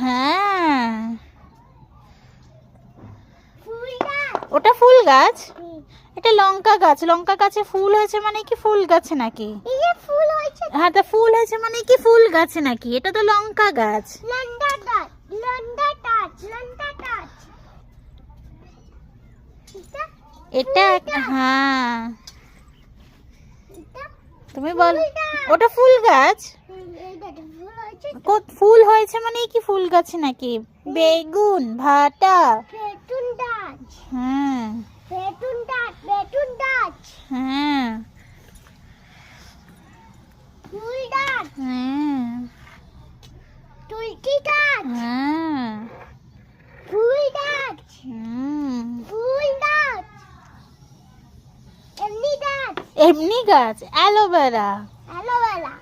হ্যাঁ। ওটা ফুল গাছ? এটা লঙ্কা গাছ। লঙ্কা গাছে ফুল হয়েছে মানে কি ফুল গাছে নাকি? ফুল হয়েছে। হ্যাঁ তা ফুল হয়েছে মানে কি ফুল গাছে নাকি? এটা তো লঙ্কা গাছ। এটা হ্যাঁ। তুমি বল ওটা ফুল গাছ? ফুল হয়েছে মানে কি ফুল গাছে নাকি? বেগুন ভাটা। বেতুন গাছ। হ্যাঁ। বেতুন গাছ বেতুন গাছ। হ্যাঁ। ফুল গাছ। হ্যাঁ। তুলসী গাছ। হ্যাঁ। ফুল গাছ। হুম। ফুল গাছ। এমনি গাছ। এমনি গাছ অ্যালোভেরা। অ্যালোভেরা।